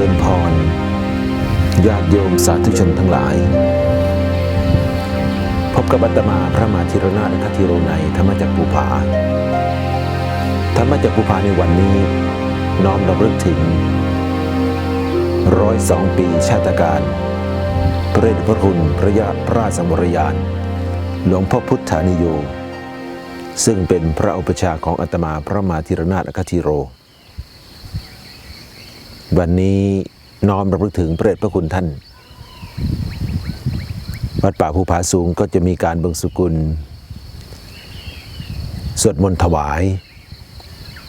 ริญพร ญาติโยมสาธุชนทั้งหลาย พบกับอาตมาพระมหาธีรนาถคติโรในธรรมจักรภูผา ธรรมจักรภูผาในวันนี้ น้อมรำลึกถึงร้อยสองปีชาติการ พระเดชพระคุณพระยาพระสมรยาน หลวงพ่อพุทธานิโย ซึ่งเป็นพระอุปชาของอาตมาพระมหาธีรนาถคติโร วันนี้น้อมรำลึกถึงพระเดชพระคุณท่าน วัดป่าภูผาสูงก็จะมีการเบิงสุกุล สวดมนต์ถวาย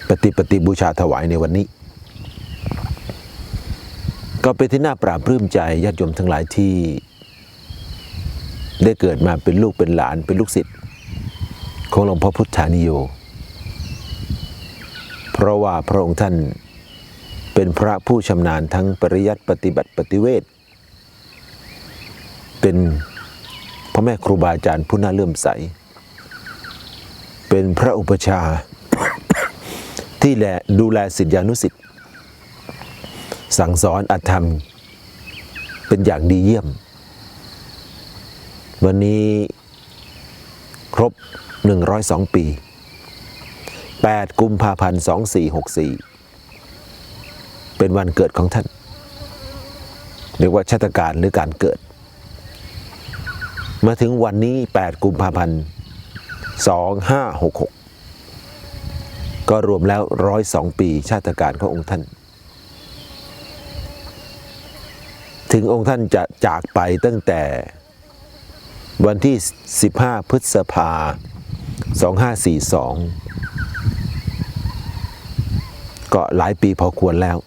ปฏิปฏิบูชาถวายในวันนี้ ก็เป็นที่น่าปราบปลื้มใจญาติโยมทั้งหลายที่ ได้เกิดมาเป็นลูกเป็นหลานเป็นลูกศิษย์ของหลวงพ่อพุทธานิโย เพราะว่าพระองค์ท่าน เป็นพระผู้ชำนาญทั้งปริยัติปฏิบัติปฏิเวทเป็นพ่อแม่ครูบาอาจารย์ผู้น่าเลื่อมใส เป็นพระอุปชาที่แลดูแลศิษยานุศิษย์สั่งสอนอธรรมเป็นอย่างดีเยี่ยม วันนี้ครบ 102 ปี 8 กุมภาพันธ์ 2464 เป็นวันเกิดของท่าน เรียกว่าชาตการหรือการเกิด มาถึงวันนี้ 8 กุมภาพันธ์ 2566 ก็รวมแล้ว 102 ปีชาติการขององค์ท่าน ถึงองค์ท่านจะจากไปตั้งแต่วันที่ 15 พฤษภา 2542 ก็หลายปีพอควรแล้ว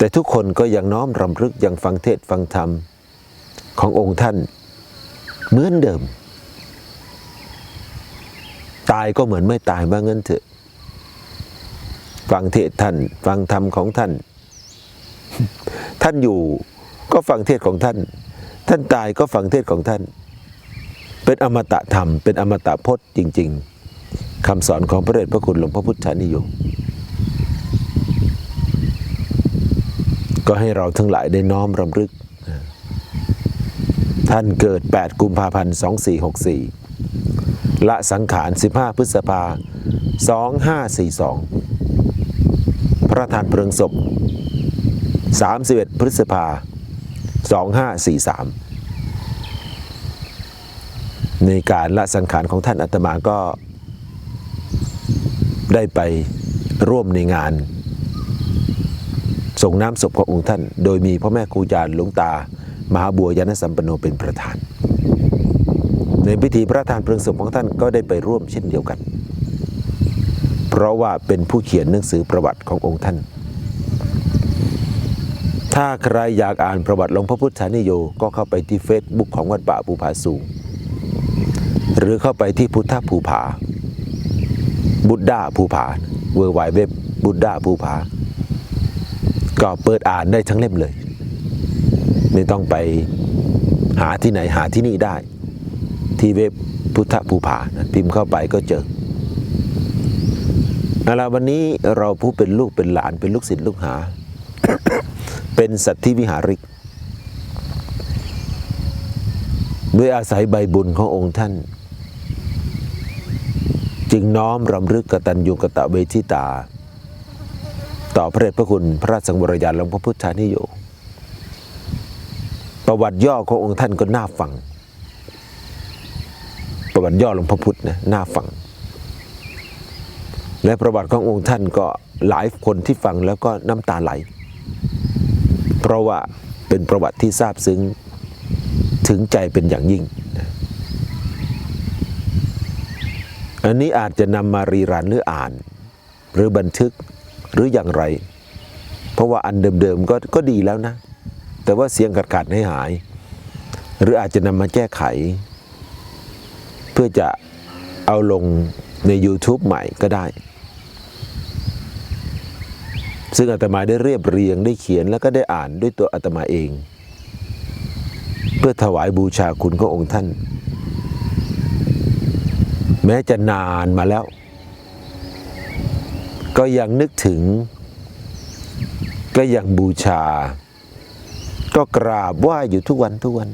แต่ทุกคนก็ยังน้อมรำลึกยังฟังเทศฟังธรรมขององค์ท่าน เหมือนเดิม ตายก็เหมือนไม่ตายบ้างงั้นเถอะ ฟังเทศท่าน ฟังธรรมของท่าน ท่านอยู่ก็ฟังเทศของท่าน ท่านตายก็ฟังเทศของท่าน เป็นอมตะธรรม เป็นอมตะพจน์จริง ๆคำสอนของพระเดชพระคุณหลวงพ่อพุทธานิยม ก็ให้เราทั้งหลายได้น้อมรำลึก ท่านเกิด 8 กุมภาพันธ์ 2464 ละสังขาร 15 พฤษภา 2542 พระทานเพลิงศพ 31 พฤษภา 2543 ในการละสังขารของท่านอาตมาก็ได้ไปร่วมในงาน ส่งน้ำศพขององค์ท่าน โดยมีพ่อแม่ครูอาจารย์หลวงตา มหาบัวยานสัมปันโนเป็นประธาน ในพิธีพระทานเพลิงศพของท่านก็ได้ไปร่วมเช่นเดียวกัน เพราะว่าเป็นผู้เขียนหนังสือประวัติขององค์ท่าน ถ้าใครอยากอ่านประวัติหลวงพระพุทธานิโยก็เข้าไปที่เฟซบุ๊กของวัดป่าภูผาสูง หรือเข้าไปที่พุทธภูผาบุตดาภูผาเวอร์ไวเว็บบุตดาภูผา ก็เปิดอ่านได้ทั้งเล่มเลย ไม่ต้องไปหาที่ไหนหาที่นี่ได้ ที่เว็บพุทธภูผานะพิมพ์เข้าไปก็เจอเอาละวันนี้เราผู้เป็นลูกเป็นหลานเป็นลูกศิษย์ลูกหา เป็นสัตธิวิหาริก ด้วยอาศัยใบบุญขององค์ท่าน จึงน้อมรำลึกกตัญญูกตเวทิตา ต่อพระเดชพระคุณพระราชสังวรยานหลวงพระพุทธานิโยประวัติย่อขององค์ท่านก็น่าฟัง ประวัติย่อหลวงพระพุทธนะน่าฟัง และประวัติขององค์ท่านก็หลายคนที่ฟังแล้วก็น้ำตาไหล เพราะว่าเป็นประวัติที่ซาบซึ้งถึงใจเป็นอย่างยิ่ง อันนี้อาจจะนำมารีรันหรืออ่าน หรือบันทึก หรืออย่างไร เพราะว่าอันเดิมๆก็ก็ดีแล้วนะ แต่ว่าเสียงขาดๆให้หาย หรืออาจจะนำมาแก้ไข เพื่อจะเอาลงใน YouTube ใหม่ก็ได้ ซึ่งอาตมาได้เรียบเรียงได้เขียนแล้วก็ได้อ่านด้วยตัวอาตมาเอง เพื่อถวายบูชาคุณขององค์ท่าน แม้จะนานมาแล้ว ก็ยังนึกถึง ก็ยังบูชา ก็กราบไหว้อยู่ทุกวันทุกวัน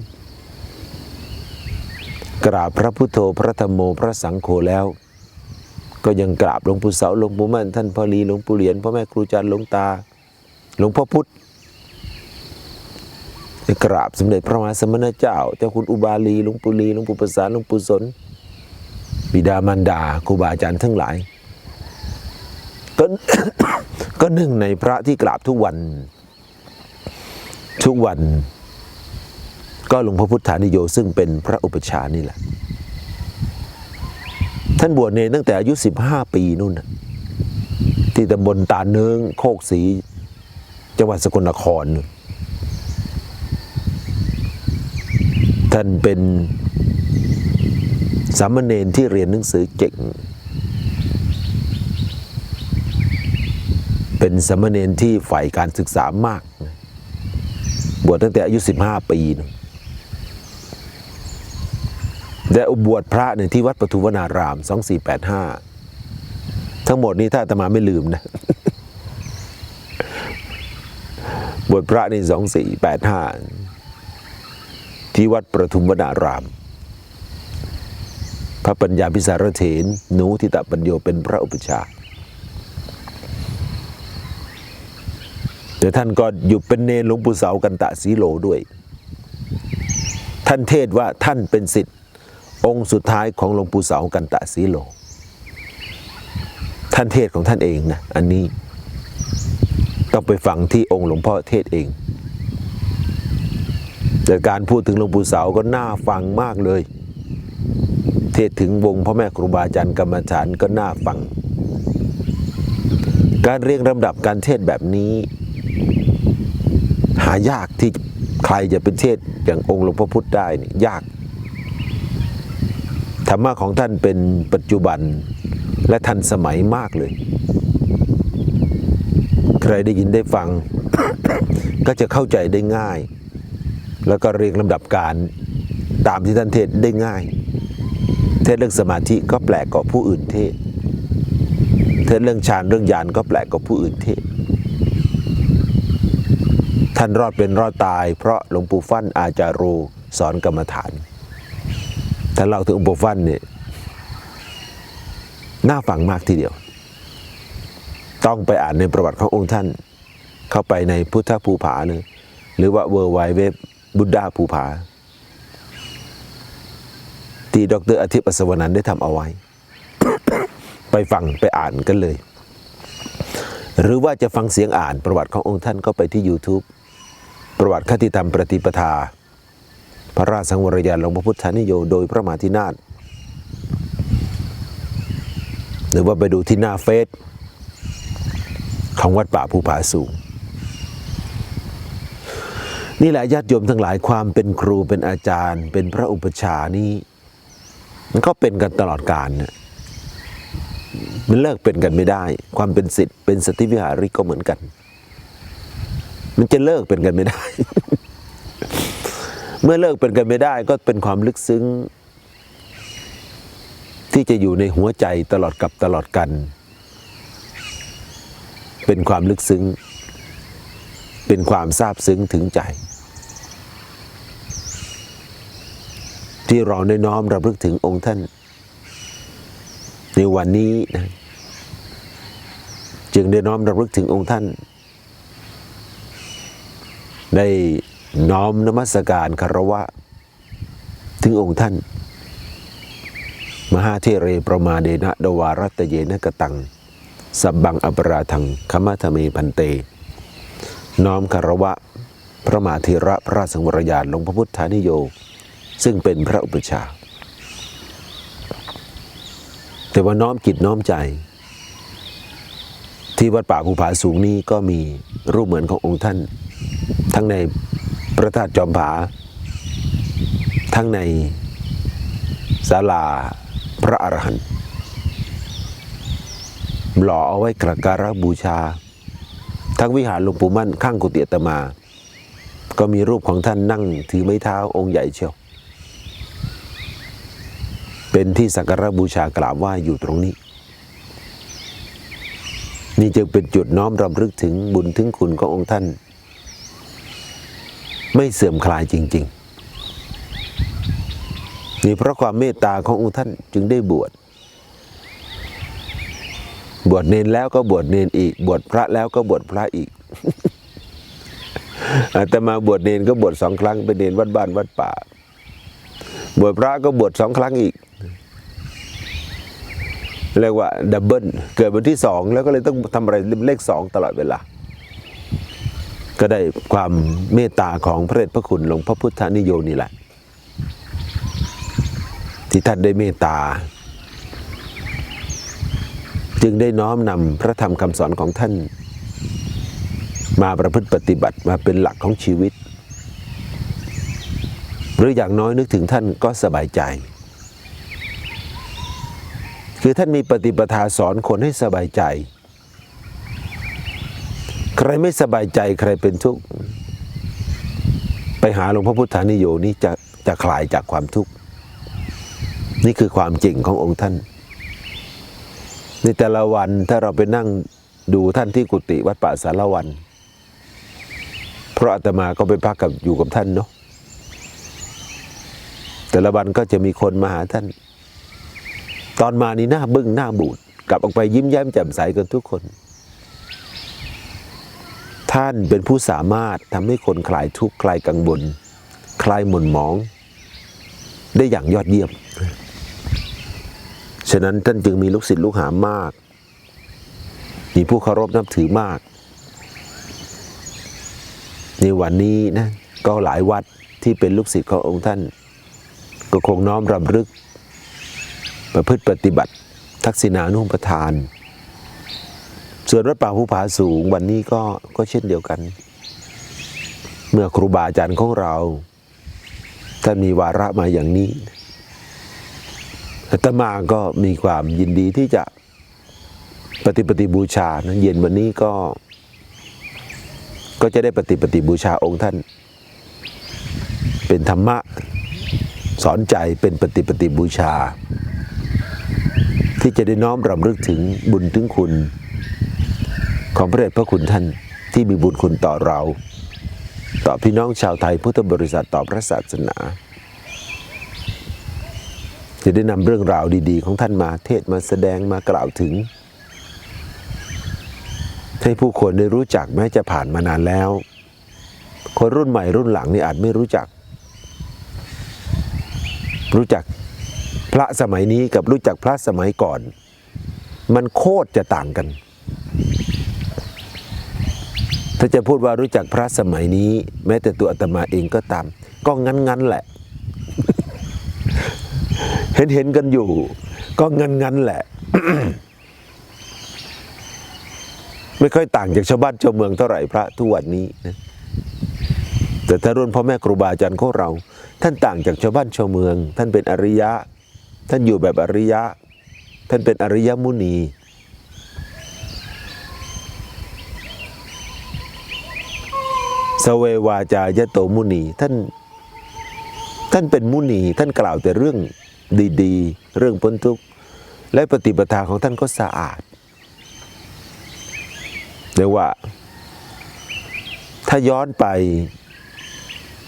กราบพระพุทโธพระธรรมโมพระสังโฆแล้ว ก็ยังกราบหลวงปู่เสาหลวงปู่มั่นท่านพ่อลีหลวงปู่เหรียญพ่อแม่ครูจันทร์หลวงตา หลวงพ่อพุธกราบสมเด็จพระมหาสมณเจ้า เจ้าคุณอุบาลีหลวงปู่ลีหลวงปู่ประสานหลวงปู่สนบิดามารดาครูบาอาจารย์ทั้งหลาย ก็ก็หนึ่งในพระที่กราบทุกวัน ทุกวัน ก็หลวงพ่อพุทธานิโยซึ่งเป็นพระอุปชานี่แหละ ท่านบวชเนรตั้งแต่อายุ 15 ปีนู่นที่ตำบลตาเนืองโคกศรีจังหวัดสกลนคร ท่านเป็นสามเณรที่เรียนหนังสือเก่ง เป็นสามเณรที่ใฝ่การศึกษามาก บวชตั้งแต่อายุ 15 ปีนู่นและบวชพระเนี่ยที่วัดปทุมวนาราม 2485 ทั้งหมดนี้ถ้าตมาไม่ลืมนะ บวชพระนี่2485 ที่วัดประทุมวนาราม พระปัญญาพิสารเถนหนูทิตปัญโยเป็นพระอุปชฌา แต่ท่านก็อยู่เป็นเนรหลวงปู่เสากันตะสีโลด้วย ท่านเทศว่าท่านเป็นสิทธิ์องค์สุดท้ายของหลวงปู่เสากันตะสีโล ท่านเทศของท่านเองนะอันนี้ต้องไปฟังที่องค์หลวงพ่อเทศเอง แต่การพูดถึงหลวงปู่เสาก็น่าฟังมากเลย เทศถึงวงพ่อแม่ครูบาอาจารย์กรรมฐานก็น่าฟังการเรียงลำดับการเทศแบบนี้ หายากที่ใครจะเป็นเทศอย่างองค์หลวงพ่อพุธได้นี่ยาก ธรรมะของท่านเป็นปัจจุบันและทันสมัยมากเลย ใครได้ยินได้ฟัง ก็จะเข้าใจได้ง่าย แล้วก็เรียงลำดับการตามที่ท่านเทศได้ง่าย เทศเรื่องสมาธิก็แปลกกว่าผู้อื่นเทศ เทศเรื่องฌานเรื่องญาณก็แปลกกว่าผู้อื่นเทศ ท่านรอดเป็นรอดตาย เพราะหลวงปู่ฟั่นอาจารโรสอนกรรมฐานท่านเล่าถึงหลวงปู่ฟั่นเนี่ยน่าฟังมากทีเดียว ต้องไปอ่านในประวัติขององค์ท่าน เข้าไปในพุทธภูผาเลยหรือว่าเวอร์ไวเว็บบุดดาภูผา ที่ดรอาทิตย์อัศวนันได้ทำเอาไว้ ไปฟังไปอ่านกันเลย หรือว่าจะฟังเสียงอ่านประวัติขององค์ท่านก็ไปที่ YouTube ประวัติคติธรรมปฏิปทา พระราชสังวรยานหลวงพระพุทธานิโยโดยพระมหาธินาถหรือว่าไปดูที่หน้าเฟซของวัดป่าภูผาสูง นี่แหละญาติโยมทั้งหลายความเป็นครูเป็นอาจารย์ เป็นพระอุปชานี่มันก็เป็นกันตลอดกาลเนี่ยมันเลิกเป็นกันไม่ได้ ความเป็นสิทธิ์เป็นสติวิหาริกก็เหมือนกัน มันจะเลิกเป็นกันไม่ได้ เมื่อเลิกเป็นกันไม่ได้ ก็เป็นความลึกซึ้ง ที่จะอยู่ในหัวใจตลอดกับตลอดกัน เป็นความลึกซึ้ง เป็นความซาบซึ้งถึงใจ ที่เราได้น้อมรำลึกถึงองค์ท่าน ในวันนี้นะจึงได้น้อมรำลึกถึงองค์ท่าน ได้น้อมนมัสการคารวะ ถึงองค์ท่าน มหาเทเรประมาเดนะดวารัตเยนะกตัง สับบังอปราทังคมะทะเมพันเต น้อมคารวะ พระมหาเทระพระราชสังวรยานหลวงพระพุทธานิโย ซึ่งเป็นพระอุปชฌาย์แต่ว่าน้อมจิตน้อมใจ ที่วัดป่าภูผาสูงนี้ก็มีรูปเหมือนขององค์ท่าน ทั้งในพระธาตุจอมผา ทั้งในศาลาพระอรหันต์หล่อเอาไว้กราการะบูชา ทั้งวิหารหลวงปู่มั่นข้างกุฏิอตมา ก็มีรูปของท่านนั่งถือไม้เท้าองค์ใหญ่เชียว เป็นที่สักการะบูชากราบไหว้อยู่ตรงนี้ นี่จึงเป็นจุดน้อมรำลึกถึงบุญถึงคุณขององค์ท่าน ไม่เสื่อมคลายจริง ๆ นี่เพราะความเมตตาขององค์ท่านจึงได้บวช บวชเนนแล้วก็บวชเนนอีก บวชพระแล้วก็บวชพระอีกอาตมาบวชเนนก็บวชสองครั้งเป็นเนนวัดบ้านวัดป่า บวชพระก็บวชสองครั้งอีกเรียกว่าดับเบิลเกิดวันที่สองแล้วก็เลยต้องทำอะไรเลขสองตลอดเวลา ก็ได้ความเมตตาของพระเดชพระคุณหลวงพระพุทธนิโยนี่แหละ ที่ท่านได้เมตตา จึงได้น้อมนำพระธรรมคำสอนของท่าน มาประพฤติปฏิบัติมาเป็นหลักของชีวิต หรืออย่างน้อยนึกถึงท่านก็สบายใจ คือท่านมีปฏิปทาสอนคนให้สบายใจ ใครไม่สบายใจใครเป็นทุกข์ไปหาหลวงพระพุทธานิโยนี่จะจะคลายจากความทุกข์นี่คือความจริงขององค์ท่าน ในแต่ละวันถ้าเราไปนั่งดูท่านที่กุฏิวัดป่าสารวัน เพราะอาตมาก็ไปพักกับอยู่กับท่านเนาะแต่ละวันก็จะมีคนมาหาท่าน ตอนมานี่หน้าบึ้งหน้าบูดกลับออกไปยิ้มแย้มแจ่มใสกันทุกคน ท่านเป็นผู้สามารถทำให้คนคลายทุกข์คลายกังวลคลายหม่นหมอง ได้อย่างยอดเยี่ยม ฉะนั้นท่านจึงมีลูกศิษย์ลูกหามาก มีผู้เคารพนับถือมาก ในวันนี้นะก็หลายวัดที่เป็นลูกศิษย์ขององค์ท่าน ก็คงน้อมรำลึก ประพฤติปฏิบัติ ทักษิณานุปทาน ส่วนวัดป่าภูผาสูงวันนี้ก็ก็เช่นเดียวกัน เมื่อครูบาอาจารย์ของเราท่านมีวาระมาอย่างนี้อาตมาก็มีความยินดีที่จะปฏิปฏิบูชานะเย็นวันนี้ก็ ก็จะได้ปฏิปฏิบูชาองค์ท่าน เป็นธรรมะสอนใจเป็นปฏิปฏิบูชา ที่จะได้น้อมรำลึกถึงบุญถึงคุณ ของพระเดชพระคุณท่านที่มีบุญคุณต่อเรา ต่อพี่น้องชาวไทยพุทธบริษัทต่อพระศาสนา จะได้นำเรื่องราวดีๆ ของท่านมาเทศน์มาแสดงมากล่าวถึง ให้ผู้คนได้รู้จักแม้จะผ่านมานานแล้ว คนรุ่นใหม่รุ่นหลังนี่อาจไม่รู้จัก รู้จักพระสมัยนี้กับรู้จักพระสมัยก่อน มันโคตรจะต่างกัน ถ้าจะพูดว่ารู้จักพระสมัยนี้ แม้แต่ตัวอาตมาเองก็ตาม ก็งั้นๆแหละ เห็นเห็นๆกันอยู่ ก็งั้นๆแหละ ไม่ค่อยต่างจากชาวบ้านชาวเมืองเท่าไหร่พระทุกวันนี้นะแต่ถ้ารุ่นพ่อแม่ครูบาอาจารย์ของเรา ท่านต่างจากชาวบ้านชาวเมือง ท่านเป็นอริยะ ท่านอยู่แบบอริยะ ท่านเป็นอริยมุนี สเววาจายโตมุนีท่านท่านเป็นมุนีท่านกล่าวแต่เรื่องดีๆ เรื่องพ้นทุกข์และปฏิปทาของท่านก็สะอาดเรียกว่า ถ้าย้อนไป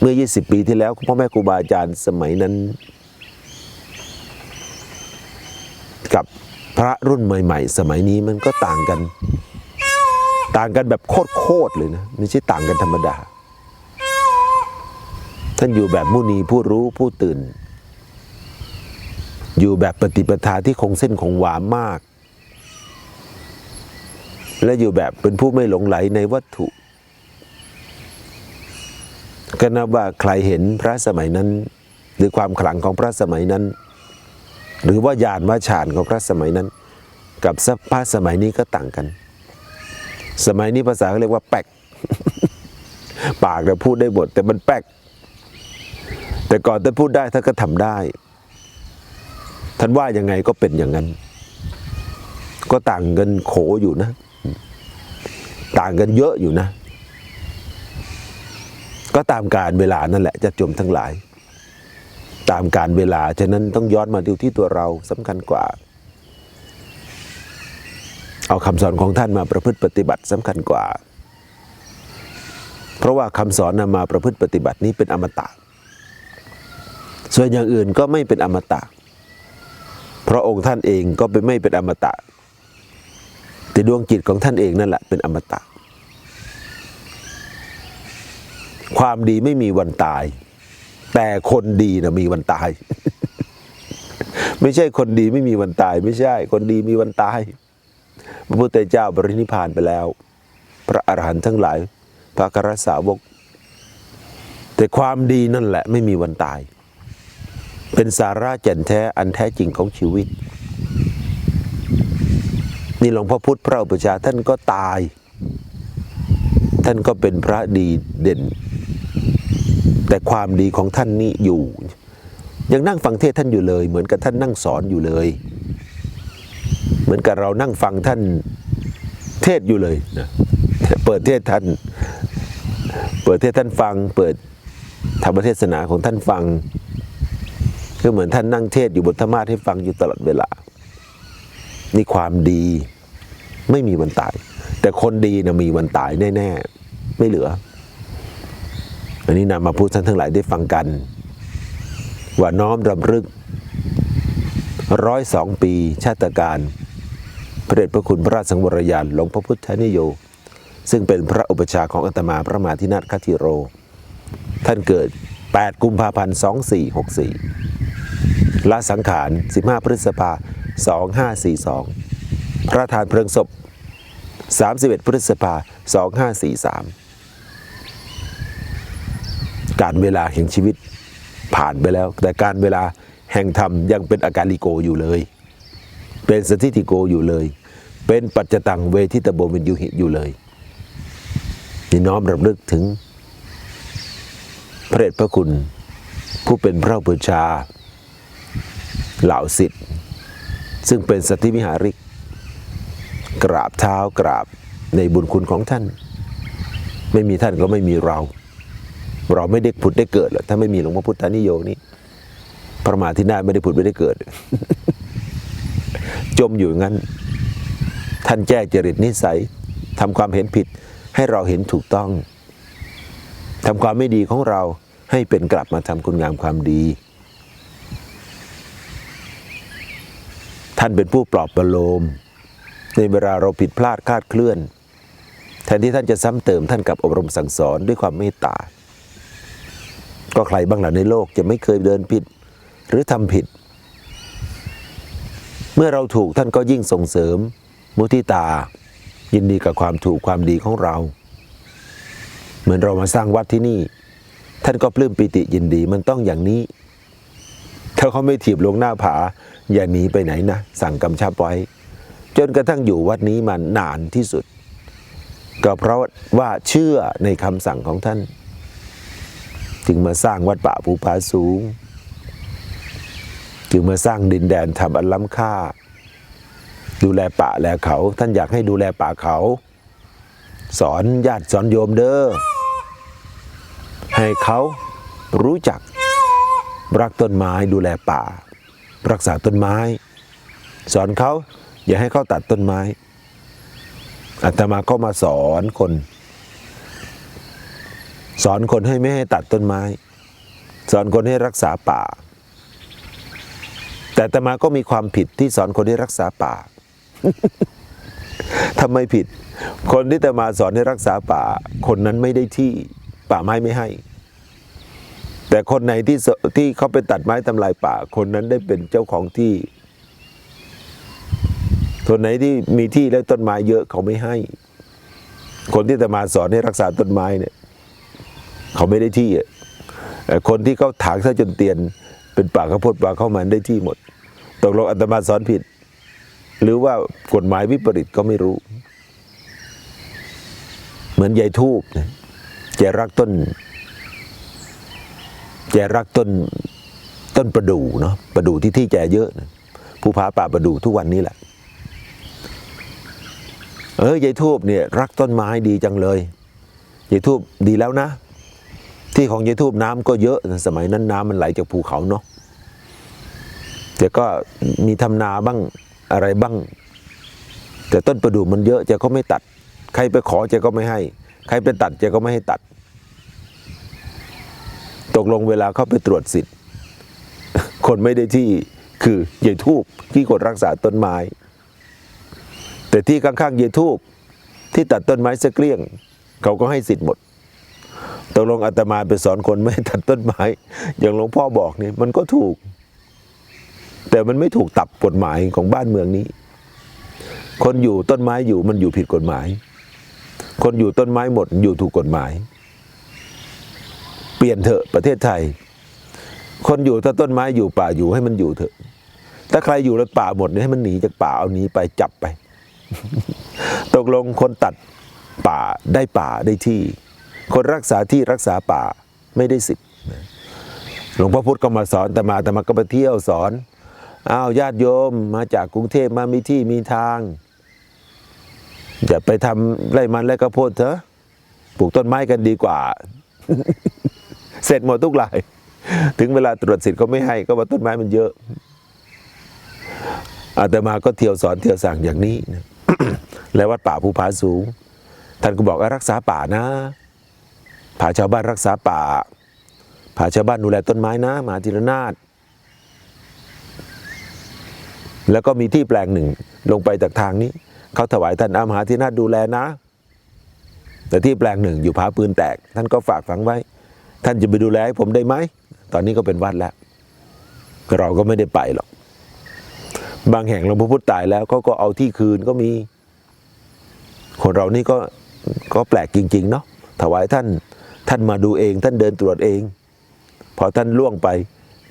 เมื่อ 20 ปีที่แล้วพ่อแม่ครูบาอาจารย์สมัยนั้น กับพระรุ่นใหม่ ๆ สมัยนี้มันก็ต่างกัน ต่างกันแบบโคตรๆเลยนะไม่ใช่ต่างกันธรรมดา ท่านอยู่แบบมุนีผู้รู้ผู้ตื่น อยู่แบบปฏิปทาที่คงเส้นคงวามาก และอยู่แบบเป็นผู้ไม่หลงไหลในวัตถุก็นับว่าใครเห็นพระสมัยนั้น หรือความขลังของพระสมัยนั้น หรือว่าญาณว่าฌานของพระสมัยนั้น กับพระสมัยนี้ก็ต่างกัน สมัยนี้ภาษาเขาเรียกว่าแป๊ก ปากเราพูดได้หมดแต่มันแป๊ก แต่ก่อนท่านพูดได้ท่านก็ทำได้ ท่านว่ายังไงก็เป็นอย่างนั้น ก็ต่างกันโขอยู่นะ ต่างกันเยอะอยู่นะ ก็ตามการเวลานั่นแหละจะจมทั้งหลาย ตามการเวลา ฉะนั้นต้องย้อนมาดูที่ตัวเราสำคัญกว่า เอาคำสอนของท่านมาประพฤติปฏิบัติสำคัญกว่า เพราะว่าคำสอนนำมาประพฤติปฏิบัตินี้เป็นอมตะ ส่วนอย่างอื่นก็ไม่เป็นอมตะ เพราะองค์ท่านเองก็เป็นไม่เป็นอมตะ แต่ดวงจิตของท่านเองนั่นแหละเป็นอมตะ ความดีไม่มีวันตาย แต่คนดีนะมีวันตาย ไม่ใช่คนดีไม่มีวันตาย ไม่ใช่ คนดีมีวันตาย พระพุทธเจ้าบรินิพานไปแล้ว พระอรหันต์ทั้งหลาย พระกรสาวก แต่ความดีนั่นแหละไม่มีวันตาย เป็นสาระแก่นแท้อันแท้จริงของชีวิต นี่หลวงพ่อพุธพระอุปชาท่านก็ตาย ท่านก็เป็นพระดีเด่น แต่ความดีของท่านนี่อยู่ ยังนั่งฟังเทศน์ท่านอยู่เลย เหมือนกับท่านนั่งสอนอยู่เลย เหมือนกับเรานั่งฟังท่านเทศน์อยู่เลยนะเปิดเทศน์ท่าน เปิดเทศน์ท่านฟัง เปิดธรรมเทศนาของท่านฟังก็เหมือนท่านนั่งเทศน์อยู่บนธรรมาสให้ฟังอยู่ตลอดเวลา นี่ความดีไม่มีวันตาย แต่คนดีนะมีวันตายแน่ๆ ไม่เหลือ อันนี้นำมาพูดท่านทั้งหลายได้ฟังกัน ว่าน้อมรำลึกร้อยสองปีชาติการ พระเดชพระคุณพระราชสังวรยานหลวงพระพุทธนิโย ซึ่งเป็นพระอุปชาของอาตมาพระมหาธินัทคติโร ท่านเกิด 8 กุมภาพันธ์ 2464ละสังขาร 15 พฤษภา 2542 พระทานเพลิงศพ 31 พฤษภา 2543 การเวลาแห่งชีวิตผ่านไปแล้ว แต่การเวลาแห่งธรรมยังเป็นอาการลิโกอยู่เลย เป็นสถิติโกอยู่เลย เป็นปัจจตังเวทิตบวินยุหิอยู่เลยนี่น้อมรำลึกถึง พระเดชพระคุณ ผู้เป็นพระบูชา เหล่าสิทธิ์ซึ่งเป็นสติวิหาริก กราบเท้ากราบในบุญคุณของท่าน ไม่มีท่านก็ไม่มีเรา เราไม่ได้ผุดได้เกิดหรอกถ้าไม่มีหลวงพ่อพุทธานิโยนี่พระมหาธินาไม่ได้ผุดไม่ได้เกิด จมอยู่อย่างนั้น ท่านแก้จริตนิสัยทำความเห็นผิดให้เราเห็นถูกต้องทำความไม่ดีของเราให้เป็นกลับมาทำคุณงามความดี ท่านเป็นผู้ปลอบประโลม ในเวลาเราผิดพลาดคลาดเคลื่อน แทนที่ท่านจะซ้ำเติมท่านกับอบรมสั่งสอนด้วยความเมตตา ก็ใครบ้างหล่ะในโลกจะไม่เคยเดินผิดหรือทำผิด เมื่อเราถูกท่านก็ยิ่งส่งเสริม มุทิตา ยินดีกับความถูกความดีของเรา เหมือนเรามาสร้างวัดที่นี่ ท่านก็ปลื้มปิติยินดีมันต้องอย่างนี้ ถ้าเขาไม่ถีบลงหน้าผา อย่าหนีไปไหนนะ สั่งกำชับไว้ จนกระทั่งอยู่วัดนี้มานานที่สุด ก็เพราะว่าเชื่อในคำสั่งของท่าน จึงมาสร้างวัดป่าภูผาสูง จึงมาสร้างดินแดนทำอันล้ำค่า ดูแลป่าแลเขา ท่านอยากให้ดูแลป่าเขา สอนญาติสอนโยมเด้อให้เขารู้จัก รักต้นไม้ดูแลป่า รักษาต้นไม้ สอนเขาอย่าให้เขาตัดต้นไม้อาตมาก็มาสอนคน สอนคนให้ไม่ให้ตัดต้นไม้ สอนคนให้รักษาป่า แต่อาตมาก็มีความผิดที่สอนคนให้รักษาป่า ทำไมผิด คนที่อาตมาสอนให้รักษาป่า คนนั้นไม่ได้ที่ป่าไม้ไม่ให้ แต่คนไหนที่ที่เขาไปตัดไม้ทำลายป่า คนนั้นได้เป็นเจ้าของที่คนไหนที่มีที่แล้วต้นไม้เยอะเขาไม่ให้ คนที่จะมาสอนให้รักษาต้นไม้เนี่ย เขาไม่ได้ที่แต่คนที่เขาถางซะจนเตียน เป็นป่าข้าวโพดป่าข้าวมันได้ที่หมดตกลงอาตมาสอนผิด หรือว่ากฎหมายวิปริตก็ไม่รู้ เหมือนยายทูบเนี่ยแกรักต้นแกรักต้นต้นประดู่เนาะประดู่ที่ที่แกเยอะนะผู้พาป่าประดู่ทุกวันนี้แหละ เออยายทูบเนี่ย รักต้นไม้ดีจังเลยยายทูบดีแล้วนะ ที่ของยายทูบน้ำก็เยอะ สมัยนั้นน้ำมันไหลจากภูเขาเนาะแต่ก็มีทำนาบ้าง อะไรบ้าง แต่ต้นประดู่มันเยอะแกก็ไม่ตัด ใครไปขอแกก็ไม่ให้ ใครไปตัดแกก็ไม่ให้ตัด ตกลงเวลาเข้าไปตรวจสิทธิ์ คนไม่ได้ที่คือยายทูบที่กดรักษาต้นไม้ แต่ที่ข้างๆยายทูบที่ตัดต้นไม้สเกลี้ยง เขาก็ให้สิทธิ์หมดตกลงอาตมาไปสอนคนไม่ให้ตัดต้นไม้ อย่างหลวงพ่อบอกนี่มันก็ถูก แต่มันไม่ถูกตับกฎหมายของบ้านเมืองนี้ คนอยู่ต้นไม้อยู่มันอยู่ผิดกฎหมาย คนอยู่ต้นไม้หมดอยู่ถูกกฎหมาย เปลี่ยนเถอะประเทศไทย คนอยู่ถ้าต้นไม้อยู่ป่าอยู่ให้มันอยู่เถอะ ถ้าใครอยู่แล้วป่าหมดเนี่ยให้มันหนีจากป่าเอาหนีไปจับไป ตกลงคนตัดป่าได้ป่าได้ที่ คนรักษาที่รักษาป่าไม่ได้สิทธิ์หลวงพ่อพุธก็มาสอนแต่มาแต่มาก็ไปเที่ยวสอน อ้าวญาติโยมมาจากกรุงเทพมามีที่มีทาง อย่าไปทำไรมันไรกระโพดเถอะปลูกต้นไม้กันดีกว่า เสร็จหมดทุกราย ถึงเวลาตรวจสิทธิ์ก็ไม่ให้ก็ว่าต้นไม้มันเยอะอาตมาก็เที่ยวสอนเที่ยวสั่งอย่างนี้นะแล้ววัดป่าภูผาสูง ท่านก็บอกรักษาป่านะพาชาวบ้านรักษาป่าพาชาวบ้านดูแลต้นไม้นะมหาธีรนาถ แล้วก็มีที่แปลงหนึ่งลงไปจากทางนี้ เขาถวายท่านอามหาธีรนาถดูแลนะ แต่ที่แปลงหนึ่งอยู่ผาปืนแตก ท่านก็ฝากฝังไว้ ท่านจะไปดูแลให้ผมได้ไหม ตอนนี้ก็เป็นวัดแล้ว เราก็ไม่ได้ไปหรอก บางแห่งหลวงพ่อพุธตายแล้วเขาก็เอาที่คืนก็มี คนเรานี่ก็ก็แปลกจริง ๆ เนาะถวายท่านท่านมาดูเอง ท่านเดินตรวจเอง พอท่านล่วงไป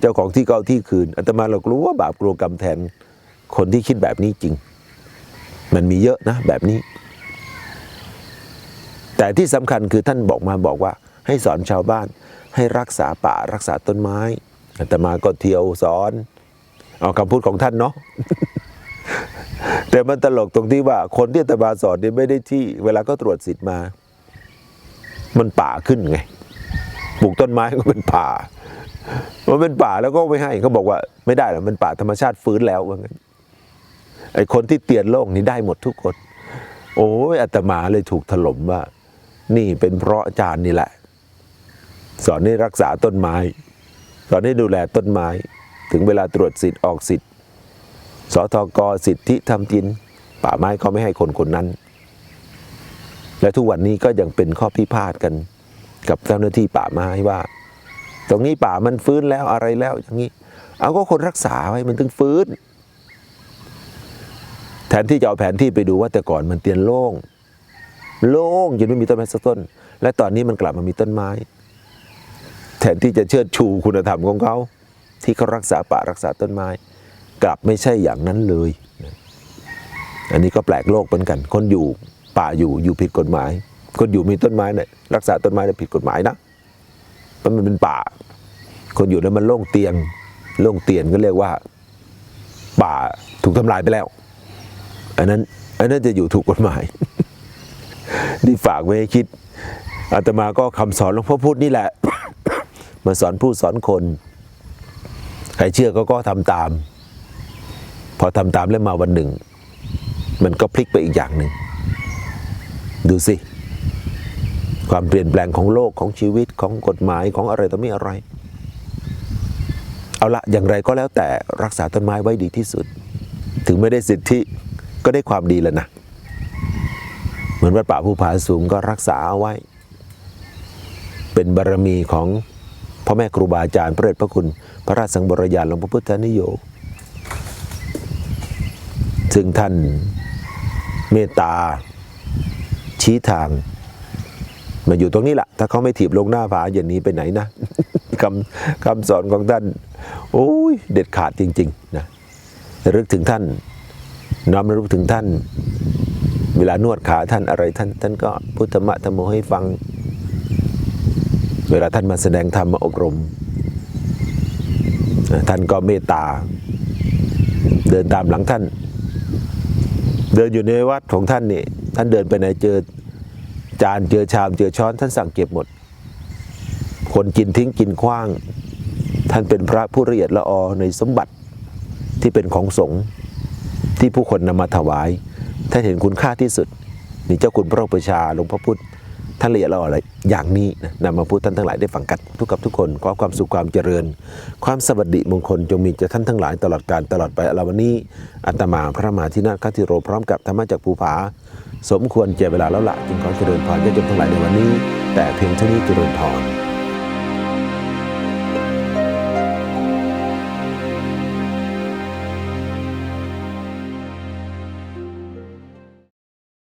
เจ้าของที่ก็เอาที่คืนอาตมาเรากลัวบาปกลัวกรรมแทน คนที่คิดแบบนี้จริง มันมีเยอะนะแบบนี้ แต่ที่สำคัญคือท่านบอกมาบอกว่า ให้สอนชาวบ้าน ให้รักษาป่ารักษาต้นไม้อาตมาก็เที่ยวสอน เอาคำพูดของท่านเนาะแต่มันตลกตรงที่ว่าคนที่อาตมาสอนเนี่ยไม่ได้ที่ เวลาก็ตรวจสิทธิ์มา มันป่าขึ้นไงปลูกต้นไม้ก็เป็นป่า มันเป็นป่าแล้วก็ไม่ให้เขาบอกว่า ไม่ได้หรอกมันป่าธรรมชาติฟื้นแล้วว่างั้น ไอ้คนที่เตียนโลกนี่ได้หมดทุกคน โอ้ยอาตมาเลยถูกถล่มว่า นี่เป็นเพราะอาจารย์นี่แหละ สอนให้รักษาต้นไม้ สอนให้ดูแลต้นไม้ ถึงเวลาตรวจสิทธิ์ออกสิทธิ์สทกสิทธิทำกิน ป่าไม้เขาไม่ให้คนคนนั้น และทุกวันนี้ก็ยังเป็นข้อพิพาทกัน กับเจ้าหน้าที่ป่าไม้ว่า ตรงนี้ป่ามันฟื้นแล้วอะไรแล้วอย่างนี้ เอาก็คนรักษาไว้มันถึงฟื้น แทนที่จะเอาแผนที่ไปดูว่าแต่ก่อนมันเตียนโล่ง โล่งจนไม่มีต้นไม้สักต้น และตอนนี้มันกลับมามีต้นไม้ แทนที่จะเชิดชูคุณธรรมของเขา ที่เขารักษาป่ารักษาต้นไม้ กลับไม่ใช่อย่างนั้นเลย อันนี้ก็แปลกโลกเหมือนกัน คนอยู่ป่าอยู่อยู่ผิดกฎหมาย คนอยู่มีต้นไม้เนี่ยรักษาต้นไม้เนี่ยผิดกฎหมายนะเพราะมันเป็นป่า คนอยู่แล้วมันโล่งเตียงโล่งเตียนก็เรียกว่า ป่าถูกทำลายไปแล้ว อันนั้นอันนั้นจะอยู่ถูกกฎหมายนี่ฝากไว้ให้คิดอาตมาก็คำสอนหลวงพ่อพูดนี่แหละ มาสอนผู้สอนคน ใครเชื่อก็ก็ทำตาม พอทำตามแล้วมาวันหนึ่ง มันก็พลิกไปอีกอย่างหนึ่ง ดูสิ ความเปลี่ยนแปลงของโลกของชีวิตของกฎหมายของอะไรต่อไม่อะไร เอาละอย่างไรก็แล้วแต่รักษาต้นไม้ไว้ดีที่สุด ถึงไม่ได้สิทธิ ก็ได้ความดีแล้วนะ เหมือนวัดป่าภูผาสูงก็รักษาเอาไว้ เป็นบารมีของพ่อแม่ครูบาอาจารย์พระเดชพระคุณ พระราชสังบรยานหลวงพระพุทธนิโยซึ่งท่านเมตตา ชี้ทาง มาอยู่ตรงนี้แหละถ้าเขาไม่ถีบลงหน้าผาอย่าหนีไปไหนนะคำคำสอนของท่าน โอ้ยเด็ดขาดจริง ๆ นะระลึกถึงท่าน น้อมระลึกถึงท่าน เวลานวดขาท่านอะไรท่านท่านก็พุทธมะธรรมโมให้ฟัง เวลาท่านมาแสดงธรรมมาอบรม ท่านก็เมตตา เดินตามหลังท่าน เดินอยู่ในวัดของท่านนี่ท่านเดินไปไหนเจอจานเจอชามเจอช้อนท่านสั่งเก็บหมด คนกินทิ้งกินขว้าง ท่านเป็นพระผู้ละเอียดละออในสมบัติที่เป็นของสงฆ์ ที่ผู้คนนำมาถวายท่านเห็นคุณค่าที่สุด นี่เจ้าคุณพระอุปชาหลวงพ่อพุธท่านละเอียดละออะไรอย่างนี้นะนำมาพูดท่านทั้งหลายได้ฟังกันทุกกับทุกคนขอความสุขความเจริญ ความสวัสดิมงคลจงมีแก่ท่านทั้งหลายตลอดการตลอดไปอาลาวันนี้อาตมาพระมหาธินาคติโรพร้อมกับธรรมจากภูผา สมควรเจเวลาแล้วละจึงขอเจริญพรญาติโยมทั้งหลายในวันนี้ แต่เพียงเท่านี้เจริญพร